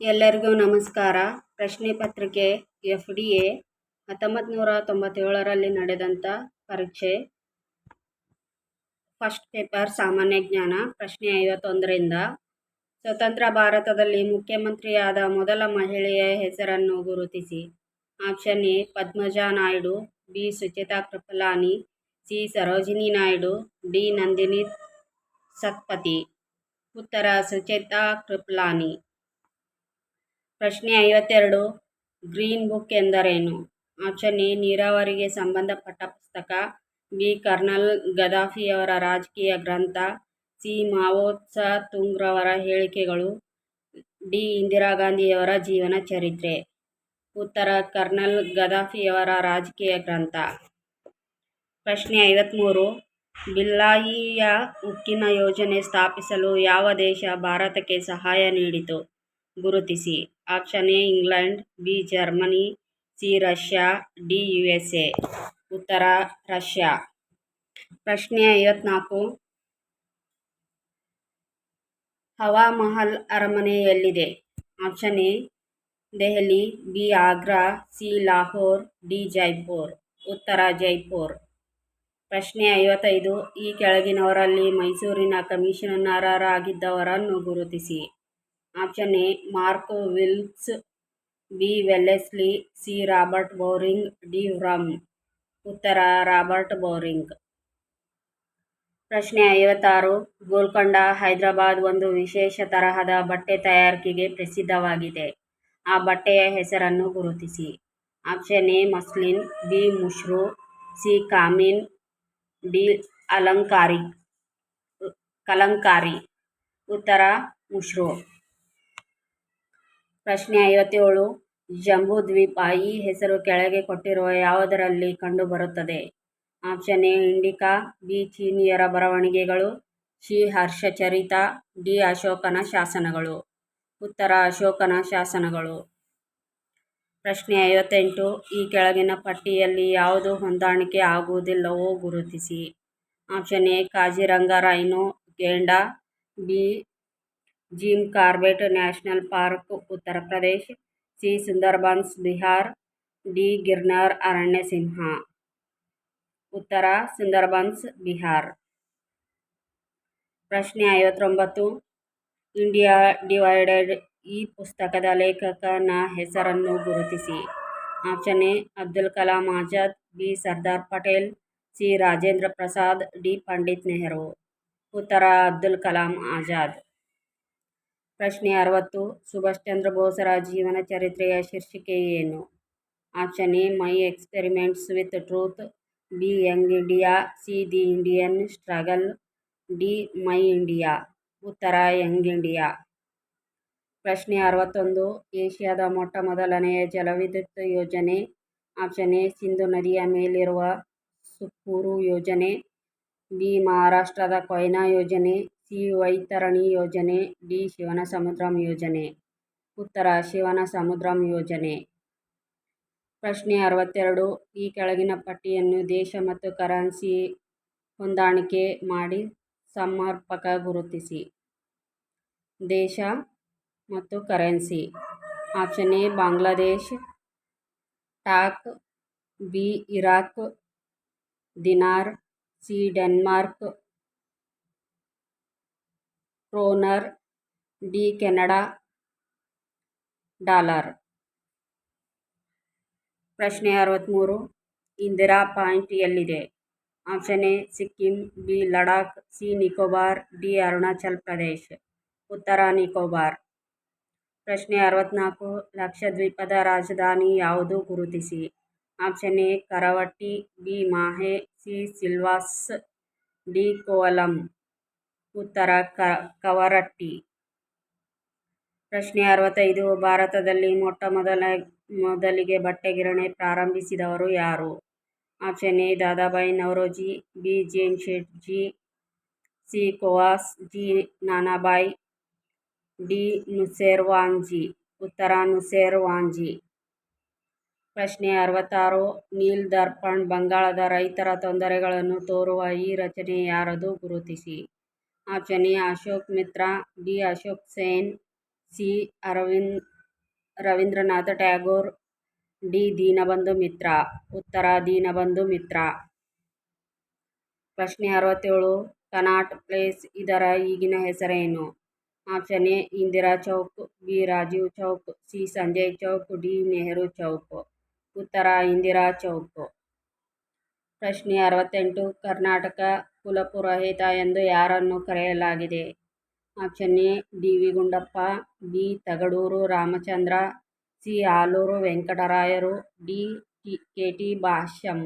ಎಲ್ಲರಿಗೂ ನಮಸ್ಕಾರ. ಪ್ರಶ್ನೆ ಪತ್ರಿಕೆ ಎಫ್ ಡಿ ಎ ಹತ್ತೊಂಬತ್ತು ನೂರ ತೊಂಬತ್ತೇಳರಲ್ಲಿ ನಡೆದಂಥ ಪರೀಕ್ಷೆ. ಫಸ್ಟ್ ಪೇಪರ್, ಸಾಮಾನ್ಯ ಜ್ಞಾನ, ಪ್ರಶ್ನೆ ಐವತ್ತೊಂದರಿಂದ. ಸ್ವತಂತ್ರ ಭಾರತದಲ್ಲಿ ಮುಖ್ಯಮಂತ್ರಿಯಾದ ಮೊದಲ ಮಹಿಳೆಯ ಹೆಸರನ್ನು ಗುರುತಿಸಿ. Option A, Padmaja Naidu, B, Suchita Kripalani, C, Sarojini Naidu, D, Nandini Satpathy. ಉತ್ತರ, ಸುಚೇತಾ ಕೃಪಲಾನಿ. ಪ್ರಶ್ನೆ ಐವತ್ತೆರಡು. ಗ್ರೀನ್ ಬುಕ್ ಎಂದರೇನು? ಆಪ್ಷನ್ ಎ, ನೀರಾವರಿಗೆ ಸಂಬಂಧಪಟ್ಟ ಪುಸ್ತಕ. ಬಿ, ಕರ್ನಲ್ ಗದಾಫಿಯವರ ರಾಜಕೀಯ ಗ್ರಂಥ. ಸಿ, ಮಾವೋತ್ಸ ತುಂಗ್ರವರ ಹೇಳಿಕೆಗಳು. ಡಿ, ಇಂದಿರಾ ಗಾಂಧಿಯವರ ಜೀವನ ಚರಿತ್ರೆ. ಉತ್ತರ, ಕರ್ನಲ್ ಗದಾಫಿಯವರ ರಾಜಕೀಯ ಗ್ರಂಥ. ಪ್ರಶ್ನೆ ಐವತ್ತ್ಮೂರು ಬಿಲ್ಲಾಯಿಯ ಉಕ್ಕಿನ ಯೋಜನೆ ಸ್ಥಾಪಿಸಲು ಯಾವ ದೇಶ ಭಾರತಕ್ಕೆ ಸಹಾಯ ನೀಡಿತು? ಗುರುತಿಸಿ. Option A, England, B, Germany, C, Russia, D U S A ಉತ್ತರ, ರಷ್ಯಾ. ಪ್ರಶ್ನೆ ಐವತ್ನಾಲ್ಕು. ಹವಾ ಮಹಲ್ ಅರಮನೆ ಎಲ್ಲಿದೆ option A, Delhi, B, Agra, C, Lahore, D, Jaipur. ಉತ್ತರ, ಜೈಪುರ್. ಪ್ರಶ್ನೆ ಐವತ್ತೈದು. ಈ ಕೆಳಗಿನವರಲ್ಲಿ ಮೈಸೂರಿನ ಕಮಿಷನರಾಗಿದ್ದವರನ್ನು ಗುರುತಿಸಿ. Option A, Mark Wilks B, Wellesley, C, Robert Bowring, D, ವ್ರಮ್. ಉತ್ತರ, ರಾಬರ್ಟ್ ಬೌರಿಂಗ್. ಪ್ರಶ್ನೆ ಐವತ್ತಾರು, ಗೋಲ್ಕೊಂಡ, ಹೈದರಾಬಾದ್ ಒಂದು ವಿಶೇಷ ತರಹದ ಬಟ್ಟೆ ತಯಾರಿಕೆಗೆ ಪ್ರಸಿದ್ಧವಾಗಿದೆ. ಆ ಬಟ್ಟೆಯ ಹೆಸರನ್ನು ಗುರುತಿಸಿ. Option A, muslin, B mushru C, ಕಾಮಿನ್, D, ಅಲಂಕಾರಿ, ಕಲಂಕಾರಿ. ಉತ್ತರ ಮುಷ್ರು ಪ್ರಶ್ನೆ ಐವತ್ತೇಳು. ಜಂಬೂದ್ವೀಪ ಈ ಹೆಸರು ಕೆಳಗೆ ಕೊಟ್ಟಿರುವ ಯಾವುದರಲ್ಲಿ ಕಂಡುಬರುತ್ತದೆ? ಆಪ್ಷನ್ ಎ, ಇಂಡಿಕಾ, ಬಿ, ಚೀನಿಯರ ಬರವಣಿಗೆಗಳು, ಸಿ, ಹರ್ಷಚರಿತ, ಡಿ, ಅಶೋಕನ ಶಾಸನಗಳು. ಉತ್ತರ, ಅಶೋಕನ ಶಾಸನಗಳು. ಪ್ರಶ್ನೆ ಐವತ್ತೆಂಟು, ಈ ಕೆಳಗಿನ ಪಟ್ಟಿಯಲ್ಲಿ ಯಾವುದು ಹೊಂದಾಣಿಕೆ ಆಗುವುದಿಲ್ಲವೋ ಗುರುತಿಸಿ. Option A, Kaziranga rhino ಗೇಂಡಾ, B Jim Corbett National Park Uttar Pradesh C Sundarbans Bihar D Girnar ಅರಣ್ಯ ಸಿಂಹ ಉತ್ತರ ಸುಂದರ್ಬನ್ಸ್ ಬಿಹಾರ್ ಪ್ರಶ್ನೆ ಐವತ್ತೊಂಬತ್ತು ಇಂಡಿಯಾ ಡಿವೈಡೆಡ್ ಈ ಪುಸ್ತಕದ ಲೇಖಕನ ಹೆಸರನ್ನು ಗುರುತಿಸಿ option A Abdul Kalam Azad B Sardar Patel C Rajendra Prasad D Pandit Nehru ಉತ್ತರ ಅಬ್ದುಲ್ ಕಲಾಂ ಆಜಾದ್ ಪ್ರಶ್ನೆ ಅರವತ್ತು. ಸುಭಾಷ್ ಚಂದ್ರ ಬೋಸರ ಜೀವನ ಚರಿತ್ರೆಯ ಶೀರ್ಷಿಕೆ ಏನು? Option A, my experiments with truth. B, young India. C, the Indian struggle. D, my India. ಉತ್ತರ, ಯಂಗ್ ಇಂಡಿಯಾ. ಪ್ರಶ್ನೆ ಅರವತ್ತೊಂದು. ಏಷ್ಯಾದ ಮೊಟ್ಟ ಮೊದಲನೆಯ ಜಲವಿದ್ಯುತ್ ಯೋಜನೆ. ಆಪ್ಷನ್ ಎ, ಸಿಂಧು ನದಿಯ ಮೇಲಿರುವ ಸುಪ್ಪೂರು ಯೋಜನೆ. ಬಿ, ಮಹಾರಾಷ್ಟ್ರದ ಕೊಯ್ನಾ ಯೋಜನೆ. ಸಿ ವೈತರಣಿ ಯೋಜನೆ, ಡಿ ಶಿವನ ಸಮುದ್ರಂ ಯೋಜನೆ. ಉತ್ತರ ಶಿವನ ಸಮುದ್ರಂ ಯೋಜನೆ. ಪ್ರಶ್ನೆ ಅರವತ್ತೆರಡು, ಈ ಕೆಳಗಿನ ಪಟ್ಟಿಯನ್ನು ದೇಶ ಮತ್ತು ಕರೆನ್ಸಿ ಹೊಂದಾಣಿಕೆ ಮಾಡಿ ಸಮರ್ಪಕ ಗುರುತಿಸಿ. ದೇಶ ಮತ್ತು currency. Option A, Bangladesh. Taka, B, Iraq. Dinar, C, Denmark. Kroner D Canada dollar. ಪ್ರಶ್ನೆ ಅರವತ್ತ್ಮೂರು ಇಂದಿರಾ ಪಾಯಿಂಟ್ ಎಲ್ಲಿದೆ? Option A, Sikkim, B, Ladakh, C, Nicobar, D, Arunachal Pradesh. ಉತ್ತರ ನಿಕೋಬಾರ್. ಪ್ರಶ್ನೆ ಅರವತ್ತ್ನಾಲ್ಕು ಲಕ್ಷದ್ವೀಪದ ರಾಜಧಾನಿ ಯಾವುದು ಗುರುತಿಸಿ? Option A, Kavaratti, B, Mahe, C, Silvassa, D, Kovalam. ಉತ್ತರ ಕವರಟ್ಟಿ. ಪ್ರಶ್ನೆ ಅರವತ್ತೈದು, ಭಾರತದಲ್ಲಿ ಮೊಟ್ಟ ಮೊದಲ ಮೊದಲಿಗೆ ಬಟ್ಟೆ ಗಿರಣಿ ಪ್ರಾರಂಭಿಸಿದವರು ಯಾರು? Option A Dadabhai Naoroji B Jamsetji C, Cowas, ji Nanabhai D Nusserwanji ಉತ್ತರ ನುಸೇರ್ವಾಂಜಿ ಪ್ರಶ್ನೆ ಅರವತ್ತಾರು, ನೀಲ್ ದರ್ಪಣ್ ಬಂಗಾಳದ ರೈತರ ತೊಂದರೆಗಳನ್ನು ತೋರುವ ಈ ರಚನೆ ಯಾರದು ಗುರುತಿಸಿ? Option Ashok Mitra B Ashok Sen, C. Aravind, Rabindranath Tagore, D. Dinabandhu Mitra. ಉತ್ತರ, ದೀನಬಂಧು ಮಿತ್ರ. ಪ್ರಶ್ನೆ ಅರವತ್ತೇಳು ಕನಾಟ್ ಪ್ಲೇಸ್ ಇದರ ಈಗಿನ ಹೆಸರೇನು? Option A Indira Chowk, B. Rajiv Chowk, C. Sanjay Chowk, D. Nehru Chowk. ಉತ್ತರ, ಇಂದಿರಾ ಚೌಕ್. ಪ್ರಶ್ನೆ ಅರವತ್ತೆಂಟು, ಕರ್ನಾಟಕ ಕುಲಪುರೋಹಿತ ಎಂದು ಯಾರನ್ನು ಕರೆಯಲಾಗಿದೆ. Option A, D V Gundappa, B Tagadur Ramachandra, C Aluru ವೆಂಕಟರಾಯರು, D K T Bhashyam.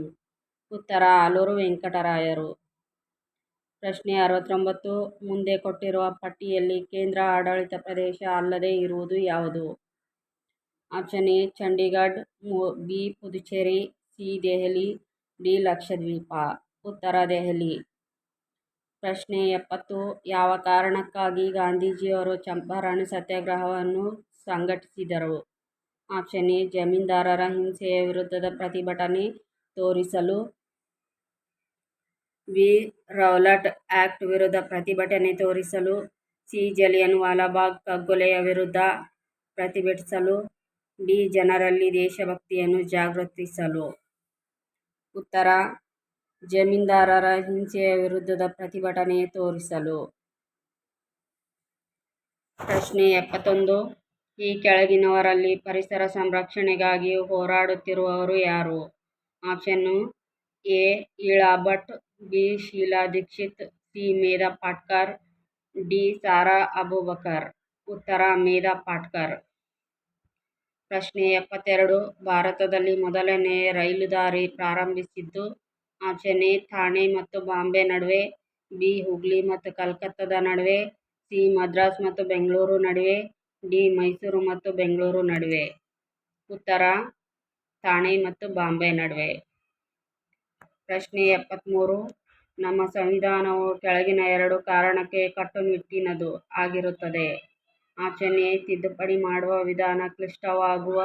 ಉತ್ತರ, ಆಲೂರು ವೆಂಕಟರಾಯರು. ಪ್ರಶ್ನೆ ಅರವತ್ತೊಂಬತ್ತು, ಮುಂದೆ ಕೊಟ್ಟಿರುವ ಪಟ್ಟಿಯಲ್ಲಿ ಕೇಂದ್ರ ಆಡಳಿತ ಪ್ರದೇಶ ಅಲ್ಲದೆ ಇರುವುದು ಯಾವುದು? Option A, Chandigarh B Puducherry, C Delhi, D Lakshadweep. ಉತ್ತರ ದೆಹಲಿ. ಪ್ರಶ್ನೆ ಎಪ್ಪತ್ತು. ಯಾವ ಕಾರಣಕ್ಕಾಗಿ ಗಾಂಧೀಜಿಯವರು ಚಂಪಾರಣ್ ಸತ್ಯಾಗ್ರಹವನ್ನು ಸಂಘಟಿಸಿದರು? ಆಪ್ಷನ್ ಎ, ಜಮೀನ್ದಾರರ ಹಿಂಸೆಯ ವಿರುದ್ಧದ ಪ್ರತಿಭಟನೆ ತೋರಿಸಲು ವಿ. ರೌಲಟ್ ಆಕ್ಟ್ ವಿರುದ್ಧ ಪ್ರತಿಭಟನೆ ತೋರಿಸಲು ಸಿ. ಜಲಿಯನ್ ವಾಲಾಬಾಗ್ ಕಗ್ಗೊಲೆಯ ವಿರುದ್ಧ ಪ್ರತಿಭಟಿಸಲು ಡಿ. ಜನರಲ್ಲಿ ದೇಶಭಕ್ತಿಯನ್ನು ಜಾಗೃತಿಸಲು. ಉತ್ತರ ಜಮೀನ್ದಾರರ ಹಿಂಸೆಯ ವಿರುದ್ಧದ ಪ್ರತಿಭಟನೆ ತೋರಿಸಲು. ಪ್ರಶ್ನೆ ಎಪ್ಪತ್ತೊಂದು. ಈ ಕೆಳಗಿನವರಲ್ಲಿ ಪರಿಸರ ಸಂರಕ್ಷಣೆಗಾಗಿ ಹೋರಾಡುತ್ತಿರುವವರು ಯಾರು? Option A Ela Bhatt B, Sheila Dikshit, C, Medha Patkar, D, Sara Aboobacker. ಉತ್ತರ, ಮೇಧಾ ಪಾಟ್ಕರ್. ಪ್ರಶ್ನೆ ಎಪ್ಪತ್ತೆರಡು. ಭಾರತದಲ್ಲಿ ಮೊದಲನೇ ರೈಲು ದಾರಿ ಪ್ರಾರಂಭಿಸಿದ್ದು ಎ ಥಾಣೆ ಮತ್ತು ಬಾಂಬೆ ನಡುವೆ, ಬಿ ಹುಬ್ಳಿ ಮತ್ತು ಕಲ್ಕತ್ತಾದ ನಡುವೆ, ಸಿ ಮದ್ರಾಸ್ ಮತ್ತು ಬೆಂಗಳೂರು ನಡುವೆ, ಡಿ ಮೈಸೂರು ಮತ್ತು ಬೆಂಗಳೂರು ನಡುವೆ. ಉತ್ತರ ಥಾಣೆ ಮತ್ತು ಬಾಂಬೆ ನಡುವೆ. ಪ್ರಶ್ನೆ ಎಪ್ಪತ್ತ್ಮೂರು ನಮ್ಮ ಸಂವಿಧಾನವು ಕೆಳಗಿನ ಎರಡು ಕಾರಣಕ್ಕೆ ಕಟ್ಟುನಿಟ್ಟಿನದು ಆಗಿರುತ್ತದೆ. ಆಚನೆ, ತಿದ್ದುಪಡಿ ಮಾಡುವ ವಿಧಾನ ಕ್ಲಿಷ್ಟವಾಗುವ,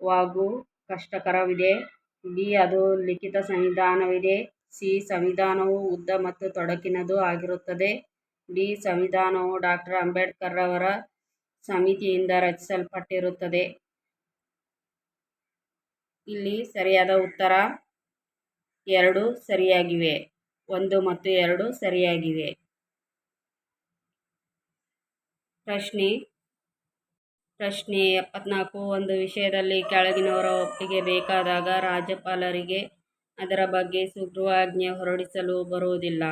ವಾಗೂ ಕಷ್ಟಕರವಿದೆ. ಬಿ ಅದು ಲಿಖಿತ ಸಂವಿಧಾನವಿದೆ. ಸಿ ಸಂವಿಧಾನವು ಉದ್ದ ಮತ್ತು ತೊಡಕಿನದು ಆಗಿರುತ್ತದೆ. ಡಿ ಸಂವಿಧಾನವು ಡಾಕ್ಟರ್ ಅಂಬೇಡ್ಕರ್ ಅಂಬೇಡ್ಕರ್ರವರ ಸಮಿತಿಯಿಂದ ರಚಿಸಲ್ಪಟ್ಟಿರುತ್ತದೆ. ಇಲ್ಲಿ ಸರಿಯಾದ ಉತ್ತರ ಎರಡು ಸರಿಯಾಗಿವೆ. ಒಂದು ಮತ್ತು ಎರಡು ಸರಿಯಾಗಿವೆ. ಪ್ರಶ್ನೆ ಪ್ರಶ್ನೆ ಎಪ್ಪತ್ನಾಲ್ಕು, ಒಂದು ವಿಷಯದಲ್ಲಿ ಕೆಳಗಿನವರ ಒಪ್ಪಿಗೆ ಬೇಕಾದಾಗ ರಾಜ್ಯಪಾಲರಿಗೆ ಅದರ ಬಗ್ಗೆ ಸುಗ್ರೀವಾಜ್ಞೆ ಹೊರಡಿಸಲು ಬರುವುದಿಲ್ಲ.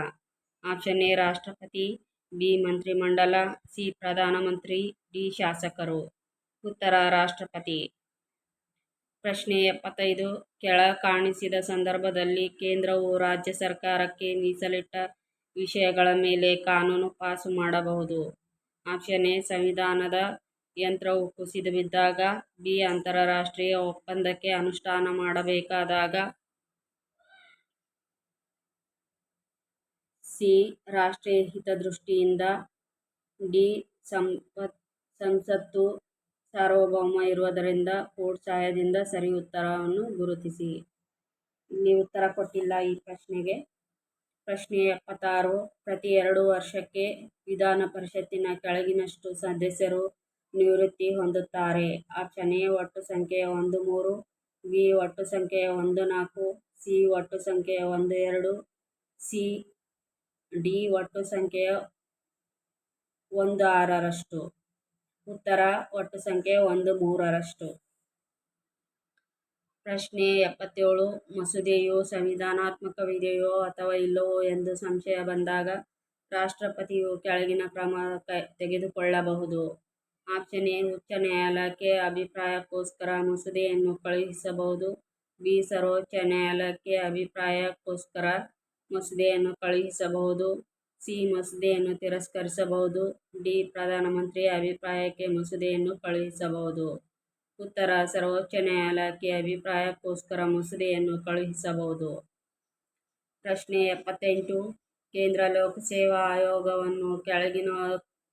ಆಪ್ಷನ್ ಎ, ರಾಷ್ಟ್ರಪತಿ, ಬಿ, ಮಂತ್ರಿಮಂಡಲ, ಸಿ, ಪ್ರಧಾನಮಂತ್ರಿ, ಡಿ, ಶಾಸಕರು. ಉತ್ತರ, ರಾಷ್ಟ್ರಪತಿ. ಪ್ರಶ್ನೆ ಎಪ್ಪತ್ತೈದು, ಕೆಳ ಕಾಣಿಸಿದ ಸಂದರ್ಭದಲ್ಲಿ ಕೇಂದ್ರವು ರಾಜ್ಯ ಸರ್ಕಾರಕ್ಕೆ ಮೀಸಲಿಟ್ಟ ವಿಷಯಗಳ ಮೇಲೆ ಕಾನೂನು ಪಾಸು ಮಾಡಬಹುದು. ಆಪ್ಷನ್ ಎ, ಸಂವಿಧಾನದ ಯಂತ್ರವು ಕುಸಿದು ಬಿದ್ದಾಗ ಬಿ ಅಂತರರಾಷ್ಟ್ರೀಯ ಒಪ್ಪಂದಕ್ಕೆ ಅನುಷ್ಠಾನ ಮಾಡಬೇಕಾದಾಗ ಸಿ ರಾಷ್ಟ್ರೀಯ ಹಿತದೃಷ್ಟಿಯಿಂದ ಡಿ ಸಂಪತ್ ಸಂಸತ್ತು ಸಾರ್ವಭೌಮ ಇರುವುದರಿಂದ ಕೋರ್ಟ್ ಸಹಾಯದಿಂದ ಸರಿ ಉತ್ತರವನ್ನು ಗುರುತಿಸಿ. ಇಲ್ಲಿ ಉತ್ತರ ಕೊಟ್ಟಿಲ್ಲ ಈ ಪ್ರಶ್ನೆಗೆ. ಪ್ರಶ್ನೆ ಎಪ್ಪತ್ತಾರು, ಪ್ರತಿ ಎರಡು ವರ್ಷಕ್ಕೆ ವಿಧಾನ ಪರಿಷತ್ತಿನ ಕೆಳಗಿನಷ್ಟು ಸದಸ್ಯರು ನಿವೃತ್ತಿ ಹೊಂದುತ್ತಾರೆ. ಆಪ್ಷನ್ ಒಟ್ಟು ಸಂಖ್ಯೆಯ ಒಂದು, ಮೂರು, ವಿ ಒಟ್ಟು ಸಂಖ್ಯೆಯ ಒಂದು, ನಾಲ್ಕು, ಸಿ ಒಟ್ಟು ಸಂಖ್ಯೆಯ ಒಂದು, ಎರಡು, ಸಿ, ಡಿ ಒಟ್ಟು ಸಂಖ್ಯೆಯ ಒಂದು, ಆರರಷ್ಟು. ಉತ್ತರ ಒಟ್ಟು ಸಂಖ್ಯೆ ಒಂದು, ಮೂರರಷ್ಟು. ಪ್ರಶ್ನೆ ಎಪ್ಪತ್ತೇಳು, ಮಸೂದೆಯು ಸಂವಿಧಾನಾತ್ಮಕವಿದೆಯೋ ಅಥವಾ ಇಲ್ಲವೋ ಎಂದು ಸಂಶಯ ಬಂದಾಗ ರಾಷ್ಟ್ರಪತಿಯು ಕೆಳಗಿನ ಕ್ರಮ ತೆಗೆದುಕೊಳ್ಳಬಹುದು. ಆಪ್ಷನ್ ಉಚ್ಚ ನ್ಯಾಯಾಲಯಕ್ಕೆ ಅಭಿಪ್ರಾಯಕ್ಕೋಸ್ಕರ ಮಸೂದೆಯನ್ನು ಕಳುಹಿಸಬಹುದು. ಬಿ ಸರ್ವೋಚ್ಚ ನ್ಯಾಯಾಲಯಕ್ಕೆ ಅಭಿಪ್ರಾಯಕ್ಕೋಸ್ಕರ ಮಸೂದೆಯನ್ನು ಕಳುಹಿಸಬಹುದು. ಸಿ. ಮಸೂದೆಯನ್ನು ತಿರಸ್ಕರಿಸಬಹುದು. ಡಿ. ಪ್ರಧಾನಮಂತ್ರಿ ಅಭಿಪ್ರಾಯಕ್ಕೆ ಮಸೂದೆಯನ್ನು ಕಳುಹಿಸಬಹುದು. ಉತ್ತರ ಸರ್ವೋಚ್ಚ ನ್ಯಾಯಾಲಯಕ್ಕೆ ಅಭಿಪ್ರಾಯಕ್ಕೋಸ್ಕರ ಮಸೂದೆಯನ್ನು ಕಳುಹಿಸಬಹುದು. ಪ್ರಶ್ನೆ ಎಪ್ಪತ್ತೆಂಟು. ಕೇಂದ್ರ ಲೋಕಸೇವಾ ಆಯೋಗವನ್ನು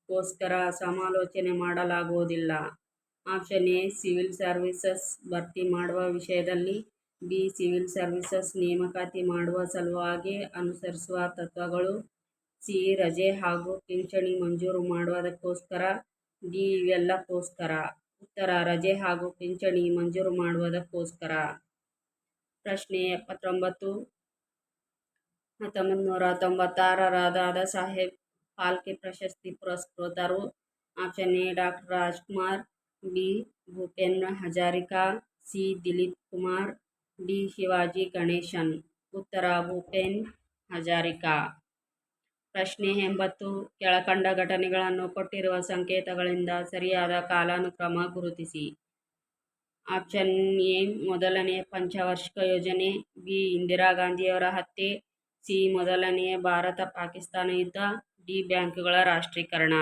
ಕೆಳಗಿನಕ್ಕೋಸ್ಕರ ಸಮಾಲೋಚನೆ ಮಾಡಲಾಗುವುದಿಲ್ಲ. ಆಪ್ಷನ್ ಎ, ಸಿವಿಲ್ ಸರ್ವಿಸಸ್ ಭರ್ತಿ ಮಾಡುವ ವಿಷಯದಲ್ಲಿ, ಬಿ, ಸಿವಿಲ್ ಸರ್ವೀಸಸ್ ನೇಮಕಾತಿ ಮಾಡುವ ಸಲುವಾಗಿ ಅನುಸರಿಸುವ ತತ್ವಗಳು, ಸಿ, ರಜೆ ಹಾಗೂ ಪಿಂಚಣಿ ಮಂಜೂರು ಮಾಡುವುದಕ್ಕೋಸ್ಕರ, ಡಿ, ಇವೆಲ್ಲಕ್ಕೋಸ್ಕರ. ಉತ್ತರ, ರಜೆ ಹಾಗೂ ಪಿಂಚಣಿ ಮಂಜೂರು ಮಾಡುವುದಕ್ಕೋಸ್ಕರ. ಪ್ರಶ್ನೆ ಎಪ್ಪತ್ತೊಂಬತ್ತು. ಹತ್ತೊಂಬತ್ತು ನೂರ ತೊಂಬತ್ತಾರರ ದಾದಾ ಸಾಹೇಬ್ ಫಾಲ್ಕೆ ಪ್ರಶಸ್ತಿ ಪುರಸ್ಕೃತರು option A doctor Rajkumar B Bhupen Hazarika C Dilip Kumar D Shivaji Ganesan ಉತ್ತರ ಭೂಪೇನ್ ಹಜಾರಿಕಾ ಪ್ರಶ್ನೆ ಎಂಬತ್ತು ಕೆಳಕಂಡ ಘಟನೆಗಳನ್ನು ಕೊಟ್ಟಿರುವ ಸಂಕೇತಗಳಿಂದ ಸರಿಯಾದ ಕಾಲಾನುಕ್ರಮ ಗುರುತಿಸಿ. ಆಪ್ಷನ್ ಎ, ಮೊದಲನೇ ಪಂಚವಾರ್ಷಿಕ ಯೋಜನೆ. ಬಿ, ಇಂದಿರಾ ಗಾಂಧಿಯವರ ಹತ್ಯೆ. ಸಿ ಮೊದಲನೆಯ ಭಾರತ ಪಾಕಿಸ್ತಾನ ಯುದ್ಧ. ಡಿ ಬ್ಯಾಂಕುಗಳ ರಾಷ್ಟ್ರೀಕರಣ.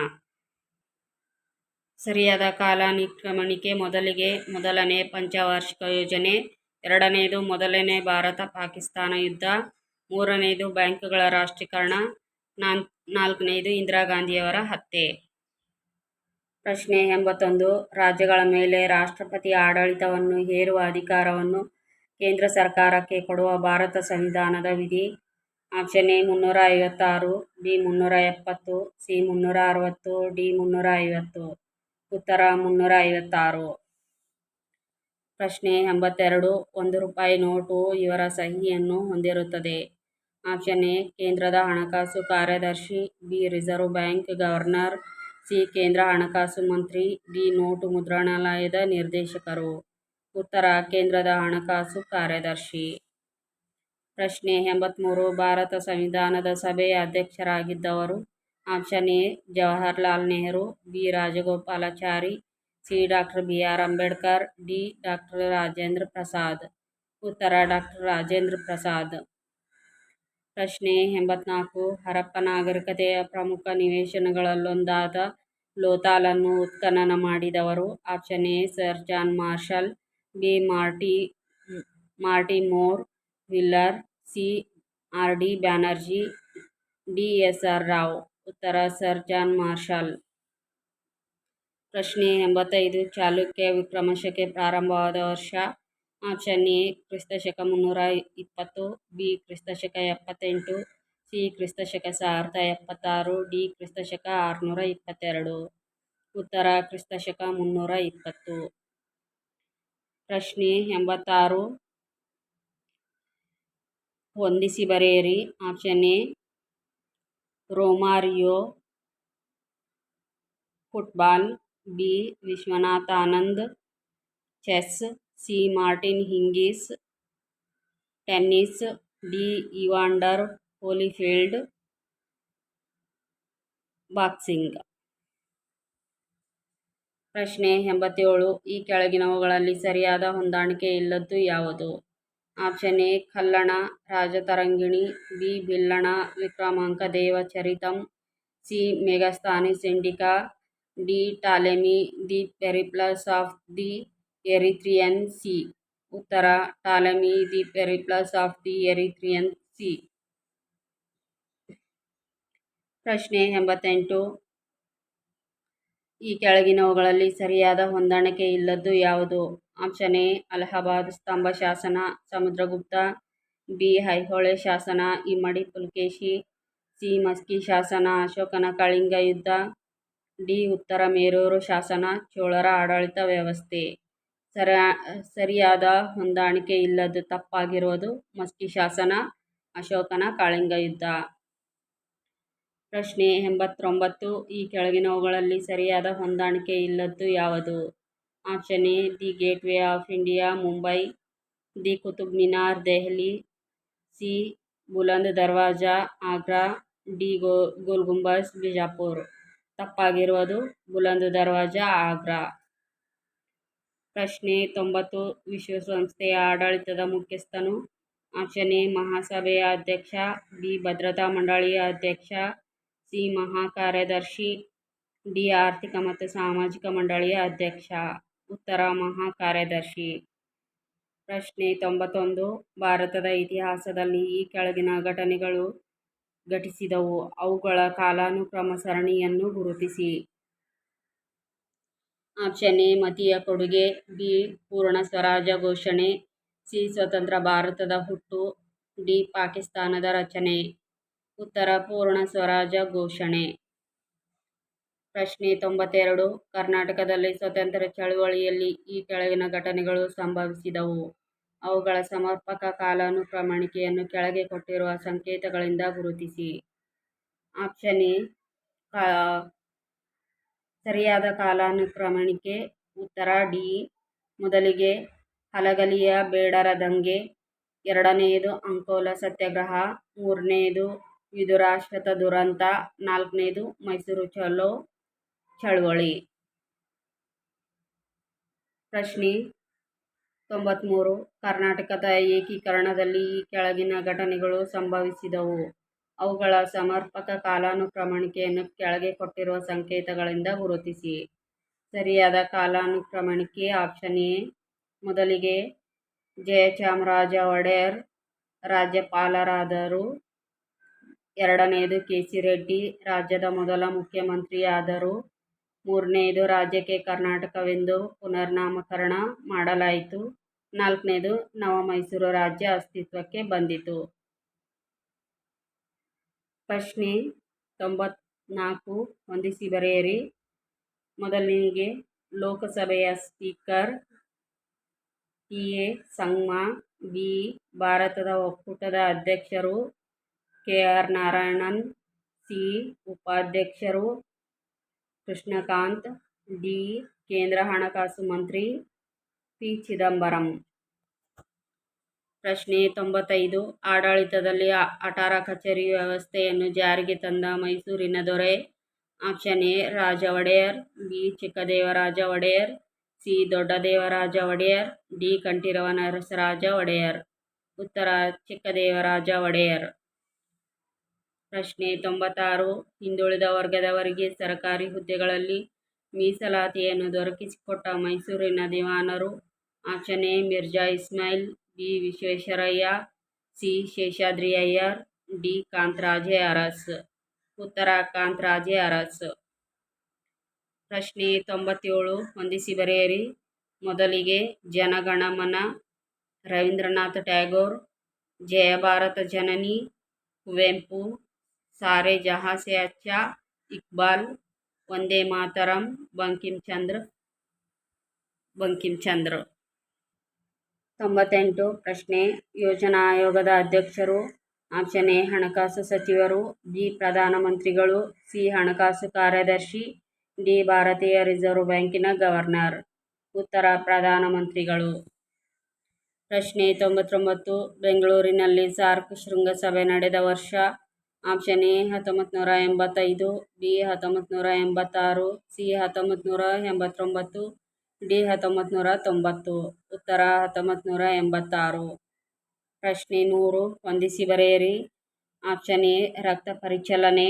ಸರಿಯಾದ ಕಾಲ ನಿಕ್ರಮಣಿಕೆ ಮೊದಲಿಗೆ ಮೊದಲನೇ ಪಂಚವಾರ್ಷಿಕ ಯೋಜನೆ ಎರಡನೆಯದು ಮೊದಲನೇ ಭಾರತ ಪಾಕಿಸ್ತಾನ ಯುದ್ಧ ಮೂರನೆಯದು ಬ್ಯಾಂಕುಗಳ ರಾಷ್ಟ್ರೀಕರಣ ನಾಲ್ಕನೆಯದು ಇಂದಿರಾ ಗಾಂಧಿಯವರ ಹತ್ಯೆ. ಪ್ರಶ್ನೆ ಎಂಬತ್ತೊಂದು, ರಾಜ್ಯಗಳ ಮೇಲೆ ರಾಷ್ಟ್ರಪತಿ ಆಡಳಿತವನ್ನು ಹೇರುವ ಅಧಿಕಾರವನ್ನು ಕೇಂದ್ರ ಸರ್ಕಾರಕ್ಕೆ ಕೊಡುವ ಭಾರತ ಸಂವಿಧಾನದ ವಿಧಿ ಆಪ್ಷನ್ ಎ ಮುನ್ನೂರ ಐವತ್ತಾರು, ಬಿ ಮುನ್ನೂರ ಎಪ್ಪತ್ತು, ಸಿ ಮುನ್ನೂರ ಅರವತ್ತು, ಡಿ ಮುನ್ನೂರ ಐವತ್ತು. ಉತ್ತರ ಮುನ್ನೂರ ಐವತ್ತಾರು. ಪ್ರಶ್ನೆ ಎಂಬತ್ತೆರಡು, ಒಂದು ರೂಪಾಯಿ ನೋಟು ಇವರ ಸಹಿಯನ್ನು ಹೊಂದಿರುತ್ತದೆ. ಆಪ್ಷನ್ ಎ, ಕೇಂದ್ರದ ಹಣಕಾಸು ಕಾರ್ಯದರ್ಶಿ, B reserve bank governor, C ಕೇಂದ್ರ ಹಣಕಾಸು ಮಂತ್ರಿ, ಡಿ ನೋಟು ಮುದ್ರಣಾಲಯದ ನಿರ್ದೇಶಕರು. ಉತ್ತರ, ಕೇಂದ್ರದ ಹಣಕಾಸು ಕಾರ್ಯದರ್ಶಿ. ಪ್ರಶ್ನೆ ಎಂಬತ್ತ್ಮೂರು ಭಾರತ ಸಂವಿಧಾನದ ಸಭೆಯ ಅಧ್ಯಕ್ಷರಾಗಿದ್ದವರು option A Jawaharlal Nehru, B Rajagopalachari, C doctor B R Ambedkar, D doctor Rajendra Prasad. ಉತ್ತರ, ಡಾಕ್ಟರ್ ರಾಜೇಂದ್ರ ಪ್ರಸಾದ್. ಪ್ರಶ್ನೆ ಎಂಬತ್ನಾಲ್ಕು. ಹರಪ್ಪ ನಾಗರಿಕತೆಯ ಪ್ರಮುಖ ನಿವೇಶನಗಳಲ್ಲೊಂದಾದ ಲೋತಾಲನ್ನು ಉತ್ಖನನ ಮಾಡಿದವರು option A sir John Marshall, B ಮಾರ್ಟಿ Mortimer Wheeler C R D, Banerji, D S R Rao. ಉತ್ತರ, sir John marshal. ಪ್ರಶ್ನೆ ಎಂಬತ್ತೈದು, ಚಾಲುಕ್ಯ ವಿಕ್ರಮಶಕೆ ಪ್ರಾರಂಭವಾದ ವರ್ಷ. ಆಪ್ಷನ್ ಎ, ಕ್ರಿಸ್ತಶಕ ಮುನ್ನೂರ ಇಪ್ಪತ್ತು, ಬಿ, ಕ್ರಿಸ್ತಶಕ ಎಪ್ಪತ್ತೆಂಟು, ಸಿ, ಕ್ರಿಸ್ತಶಕ ಸಾವಿರದ ಎಪ್ಪತ್ತಾರು, ಡಿ, ಕ್ರಿಸ್ತಶಕ ಆರುನೂರ ಇಪ್ಪತ್ತೆರಡು. ಉತ್ತರ, ಕ್ರಿಸ್ತಶಕ ಮುನ್ನೂರ ಇಪ್ಪತ್ತು. ಪ್ರಶ್ನೆ ಎಂಬತ್ತಾರು ಹೊಂದಿಸಿ ಬರೆಯಿರಿ. Option A, Romario football, B Viswanathan Anand chess, C, Martin Hingis, tennis, D, Evander Holyfield boxing. ಪ್ರಶ್ನೆ ಎಂಬತ್ತೇಳು, ಈ ಕೆಳಗಿನವುಗಳಲ್ಲಿ ಸರಿಯಾದ ಹೊಂದಾಣಿಕೆ ಇಲ್ಲದ್ದು ಯಾವುದು? Option A Kalhana, Rajatarangini, B. Bilhana, Vikramanka, Deva Charitam, C. Megasthenes ಸಿಂಡಿಕಾ, D. Ptolemy, the. Periplus of the Erythraean sea. ಉತ್ತರ, Ptolemy, the. Periplus of the Erythraean sea. ಪ್ರಶ್ನೆ ಎಂಬತ್ತೆಂಟು. ಈ ಕೆಳಗಿನವುಗಳಲ್ಲಿ ಸರಿಯಾದ ಹೊಂದಾಣಿಕೆ ಇಲ್ಲದ್ದು ಯಾವುದು? ಆಪ್ಷನ್ ಎ ಅಲಹಾಬಾದ್, ಸ್ತಂಭ ಶಾಸನ, ಸಮುದ್ರಗುಪ್ತ, ಬಿ. ಐಹೊಳೆ ಶಾಸನ, ಇಮ್ಮಡಿ ಪುಲಕೇಶಿ, ಸಿ. ಮಸ್ಕಿ ಶಾಸನ, ಅಶೋಕನ ಕಳಿಂಗ ಯುದ್ಧ, ಡಿ. ಉತ್ತರ ಮೇರೂರು ಶಾಸನ, ಚೋಳರ ಆಡಳಿತ ವ್ಯವಸ್ಥೆ. ಸರ, ಸರಿಯಾದ ಹೊಂದಾಣಿಕೆ ಇಲ್ಲದ್ದು ತಪ್ಪಾಗಿರುವುದು ಮಸ್ಕಿ ಶಾಸನ, ಅಶೋಕನ ಕಾಳಿಂಗ ಯುದ್ಧ. ಪ್ರಶ್ನೆ ಎಂಬತ್ತೊಂಬತ್ತು, ಈ ಕೆಳಗಿನವುಗಳಲ್ಲಿ ಸರಿಯಾದ ಹೊಂದಾಣಿಕೆ ಇಲ್ಲದ್ದು ಯಾವುದು? Option A, the gateway of India, Mumbai, the Qutub Minar, Delhi, C, Buland Darwaza, Agra, D ಗೋ, ಗೋಲ್ ಗುಂಬಜ್ ಬಿಜಾಪುರ್. ತಪ್ಪಾಗಿರುವುದು ಬುಲಂದ್ ದರ್ವಾಜಾ, ಆಗ್ರಾ. ಪ್ರಶ್ನೆ ತೊಂಬತ್ತು, ವಿಶ್ವಸಂಸ್ಥೆಯ ಆಡಳಿತದ ಮುಖ್ಯಸ್ಥನು. ಆಪ್ಷನ್ ಎ ಮಹಾಸಭೆಯ ಅಧ್ಯಕ್ಷ. ಬಿ, ಭದ್ರತಾ ಮಂಡಳಿಯ ಅಧ್ಯಕ್ಷ. ಸಿ, ಮಹಾಕಾರ್ಯದರ್ಶಿ. ಡಿ, ಆರ್ಥಿಕ ಮತ್ತು ಸಾಮಾಜಿಕ ಮಂಡಳಿಯ ಅಧ್ಯಕ್ಷ. ಉತ್ತರ ಮಹಾ ಕಾರ್ಯದರ್ಶಿ ಪ್ರಶ್ನೆ ತೊಂಬತ್ತೊಂದು. ಭಾರತದ ಇತಿಹಾಸದಲ್ಲಿ ಈ ಕೆಳಗಿನ ಘಟನೆಗಳು ಘಟಿಸಿದವು. ಅವುಗಳ ಕಾಲಾನುಕ್ರಮ ಸರಣಿಯನ್ನು ಗುರುತಿಸಿ. ಆಪ್ಷನ್ ಎ, ಮತೀಯ ಕೊಡುಗೆ. ಬಿ, ಪೂರ್ಣ ಸ್ವರಾಜ್ಯ ಘೋಷಣೆ. ಸಿ, ಸ್ವತಂತ್ರ ಭಾರತದ ಹುಟ್ಟು. ಡಿ, ಪಾಕಿಸ್ತಾನದ ರಚನೆ. ಉತ್ತರ ಪೂರ್ಣ ಸ್ವರಾಜ್ಯ ಘೋಷಣೆ. ಪ್ರಶ್ನೆ ತೊಂಬತ್ತೆರಡು. ಕರ್ನಾಟಕದಲ್ಲಿ ಸ್ವತಂತ್ರ ಚಳುವಳಿಯಲ್ಲಿ ಈ ಕೆಳಗಿನ ಘಟನೆಗಳು ಸಂಭವಿಸಿದವು. ಅವುಗಳ ಸಮರ್ಪಕ ಕಾಲಾನುಕ್ರಮಣಿಕೆಯನ್ನು ಕೆಳಗೆ ಕೊಟ್ಟಿರುವ ಸಂಕೇತಗಳಿಂದ ಗುರುತಿಸಿ. ಆಪ್ಷನ್ ಎ ಸರಿಯಾದ ಕಾಲಾನುಕ್ರಮಣಿಕೆ. ಉತ್ತರ ಡಿ, ಮೊದಲಿಗೆ ಹಲಗಲಿಯ ಬೇಡರ ದಂಗೆ. ಎರಡನೆಯದು ಅಂಕೋಲ ಸತ್ಯಾಗ್ರಹ. ಮೂರನೆಯದು ವಿದುರಾಶ್ವತ ದುರಂತ. ನಾಲ್ಕನೇದು ಮೈಸೂರು ಚಲೋ. ಚಳವಳಿ. ಪ್ರಶ್ನೆ ತೊಂಬತ್ತ್ಮೂರು ಕರ್ನಾಟಕದ ಏಕೀಕರಣದಲ್ಲಿ ಈ ಕೆಳಗಿನ ಘಟನೆಗಳು ಸಂಭವಿಸಿದವು. ಅವುಗಳ ಸಮರ್ಪಕ ಕಾಲಾನುಕ್ರಮಣಿಕೆಯನ್ನು ಕೆಳಗೆ ಕೊಟ್ಟಿರುವ ಸಂಕೇತಗಳಿಂದ ಗುರುತಿಸಿ. ಸರಿಯಾದ ಕಾಲಾನುಕ್ರಮಣಿಕೆ ಆಪ್ಷನ್ ಎ. ಮೊದಲಿಗೆ ಜಯಚಾಮರಾಜ ಒಡೆಯರ್, ರಾಜ್ಯಪಾಲರಾದರು. ಎರಡನೆಯದು ಕೆ. ಸಿ. ರೆಡ್ಡಿ, ರಾಜ್ಯದ ಮೊದಲ ಮುಖ್ಯಮಂತ್ರಿಯಾದರು. ಮೂರನೆಯದು ರಾಜ್ಯಕ್ಕೆ ಕರ್ನಾಟಕವೆಂದು ಪುನರ್ನಾಮಕರಣ ಮಾಡಲಾಯಿತು. ನಾಲ್ಕನೇದು ನವ ಮೈಸೂರು ರಾಜ್ಯ ಅಸ್ತಿತ್ವಕ್ಕೆ ಬಂದಿತು. ಪ್ರಶ್ನೆ ತೊಂಬತ್ನಾಲ್ಕು ಹೊಂದಿಸಿ ಬರೆಯಿರಿ. ಮೊದಲನಿಗೆ ಲೋಕಸಭೆಯ speaker T. A. Sangma, B. ಭಾರತದ ಒಕ್ಕೂಟದ ಅಧ್ಯಕ್ಷರು ಕೆ. ಆರ್. ನಾರಾಯಣನ್, ಸಿ. ಉಪಾಧ್ಯಕ್ಷರು ಕೃಷ್ಣಕಾಂತ್, ಡಿ. ಕೇಂದ್ರ ಹಣಕಾಸು ಮಂತ್ರಿ ಪಿ. ಚಿದಂಬರಂ. ಪ್ರಶ್ನೆ ತೊಂಬತ್ತೈದು. ಆಡಳಿತದಲ್ಲಿ ಅಟಾರ ಕಚೇರಿ ವ್ಯವಸ್ಥೆಯನ್ನು ಜಾರಿಗೆ ತಂದ ಮೈಸೂರಿನ ದೊರೆ option A Raja Wodeyar B. Chikkadevaraja Wodeyar, C. Doddadevaraja Wodeyar, D. Kantirava Narasaraja Wodeyar. ಉತ್ತರ, ಚಿಕ್ಕದೇವರಾಜ ಒಡೆಯರ್. ಪ್ರಶ್ನೆ ತೊಂಬತ್ತಾರು. ಹಿಂದುಳಿದ ವರ್ಗದವರಿಗೆ ಸರಕಾರಿ ಹುದ್ದೆಗಳಲ್ಲಿ ಮೀಸಲಾತಿಯನ್ನು ದೊರಕಿಸಿಕೊಟ್ಟ ಮೈಸೂರಿನ ದಿವಾನರು A Mirza Ismail, B. Visvesvaraya, C. Seshadri Iyer D. Kantharaj Urs. ಉತ್ತರ ಕಾಂತರಾಜೆ ಅರಸ್. ಪ್ರಶ್ನೆ ತೊಂಬತ್ತೇಳು. ಹೊಂದಿಸಿ ಬರೆಯಿರಿ. ಮೊದಲಿಗೆ ಜನಗಣಮನ, ರವೀಂದ್ರನಾಥ ಟ್ಯಾಗೋರ್, ಜಯಭಾರತ ಜನನಿ, ಕುವೆಂಪು ಸಾರೆ ಸೆ ಅಚ್ಚಾ ಇಕ್ಬಾಲ್ ವಂದೇ ಮಾತರಂ ಬಂಕಿಮ್ ಚಂದ್ರ ಬಂಕಿಮ್ ಚಂದ್ರ ತೊಂಬತ್ತೆಂಟು, ಪ್ರಶ್ನೆ, ಯೋಜನಾ ಆಯೋಗದ ಅಧ್ಯಕ್ಷರು, ಆಪ್ಷನ್ ಎ, ಹಣಕಾಸು ಸಚಿವರು, ಬಿ ಪ್ರಧಾನಮಂತ್ರಿಗಳು ಸಿ, ಹಣಕಾಸು ಕಾರ್ಯದರ್ಶಿ, ಡಿ, ಭಾರತೀಯ ರಿಸರ್ವ್ ಬ್ಯಾಂಕಿನ ಗವರ್ನರ್. ಉತ್ತರ ಪ್ರಧಾನಮಂತ್ರಿಗಳು ಪ್ರಶ್ನೆ ತೊಂಬತ್ತೊಂಬತ್ತು, ಬೆಂಗಳೂರಿನಲ್ಲಿ ಸಾರ್ಕ್ ಶೃಂಗಸಭೆ ನಡೆದ ವರ್ಷ ಆಪ್ಷನ್ ಎ ಹತ್ತೊಂಬತ್ತು ನೂರ ಎಂಬತ್ತೈದು, ಬಿ ಹತ್ತೊಂಬತ್ತು ನೂರ ಎಂಬತ್ತಾರು, ಸಿ ಹತ್ತೊಂಬತ್ತು ನೂರ ಎಂಬತ್ತೊಂಬತ್ತು, ಡಿ ಹತ್ತೊಂಬತ್ತು ನೂರ ತೊಂಬತ್ತು. ಉತ್ತರ ಹತ್ತೊಂಬತ್ತು ನೂರ ಎಂಬತ್ತಾರು. ಪ್ರಶ್ನೆ ನೂರು, ಹೊಂದಿಸಿ ಬರೆಯಿರಿ. ಆಪ್ಷನ್ ಎ, ರಕ್ತ ಪರಿಚಲನೆ.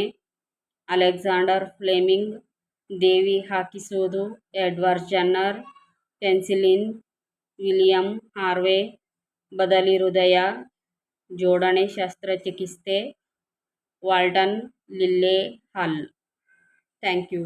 ಅಲೆಕ್ಸಾಂಡರ್ ಫ್ಲೇಮಿಂಗ್, ದೇವಿ ಹಾಕಿಸುವುದು, Edward Jenner, penicillin, William Harvey, ಬದಲಿ ಹೃದಯ, ಜೋಡಣೆ ಶಸ್ತ್ರಚಿಕಿತ್ಸೆ. Walton ಲಿಲ್ಲೆ hull thank you